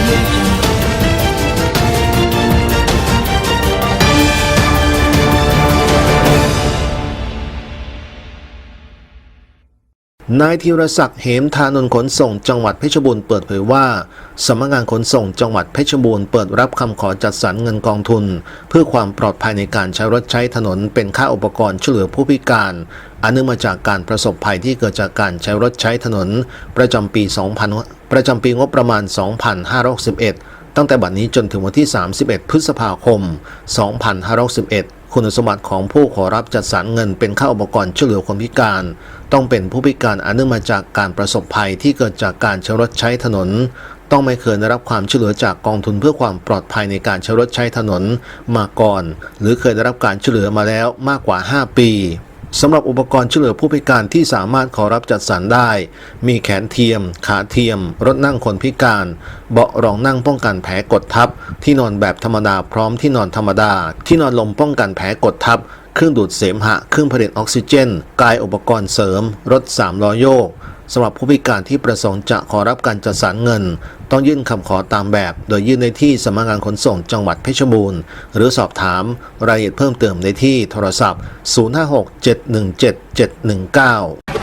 You. นายธีรศักดิ์เหมธานนท์ขนส่งจังหวัดเพชรบูรณ์เปิดเผยว่าสำนักงานขนส่งจังหวัดเพชรบูรณ์เปิดรับคำขอจัดสรรเงินกองทุน เพื่อความปลอดภัยในการใช้รถใช้ถนนเป็นค่าอุปกรณ์ช่วยเหลือผู้พิการ อันเนื่องมาจากการประสบภัยที่เกิดจากการใช้รถใช้ถนน ประจำปี 2000 ประจำปีงบประมาณ 2561 ตั้งแต่บัดนี้จนถึงวันที่ 31 พฤษภาคม 2561 คุณสมบัติของผู้ขอรับจัดสรรเงินเป็นค่าอุปกรณ์ช่วยเหลือคนพิการ ต้องเป็นผู้พิการอันเนื่องมาจากการประสบภัยที่เกิดจากการใช้รถใช้ถนน ต้องไม่เคยได้รับความช่วยเหลือจากกองทุนเพื่อความปลอดภัยในการใช้รถใช้ถนนมาก่อน หรือเคยได้รับการช่วยเหลือมาแล้วมากกว่า 5 ปี สำหรับอุปกรณ์ช่วยเหลือผู้พิการที่สามารถขอรับจัดสรรได้ มีแขนเทียม ขาเทียม รถนั่งคนพิการ เบาะรองนั่งป้องกันแผลกดทับ ที่นอนแบบธรรมดาพร้อมที่นอนธรรมดา ที่นอนลมป้องกันแผลกดทับ เครื่องดูดเสมหะ เครื่องผลิตออกซิเจน กายอุปกรณ์เสริม รถสามล้อโยกสำหรับผู้พิการที่ประสงค์จะขอรับการจัดสรรเงิน ต้องยื่นคำขอตามแบบ โดยยื่นในที่สำนักงานขนส่งจังหวัดเพชรบูรณ์ หรือสอบถามรายละเอียดเพิ่มเติมในที่โทรศัพท์ 056 717 719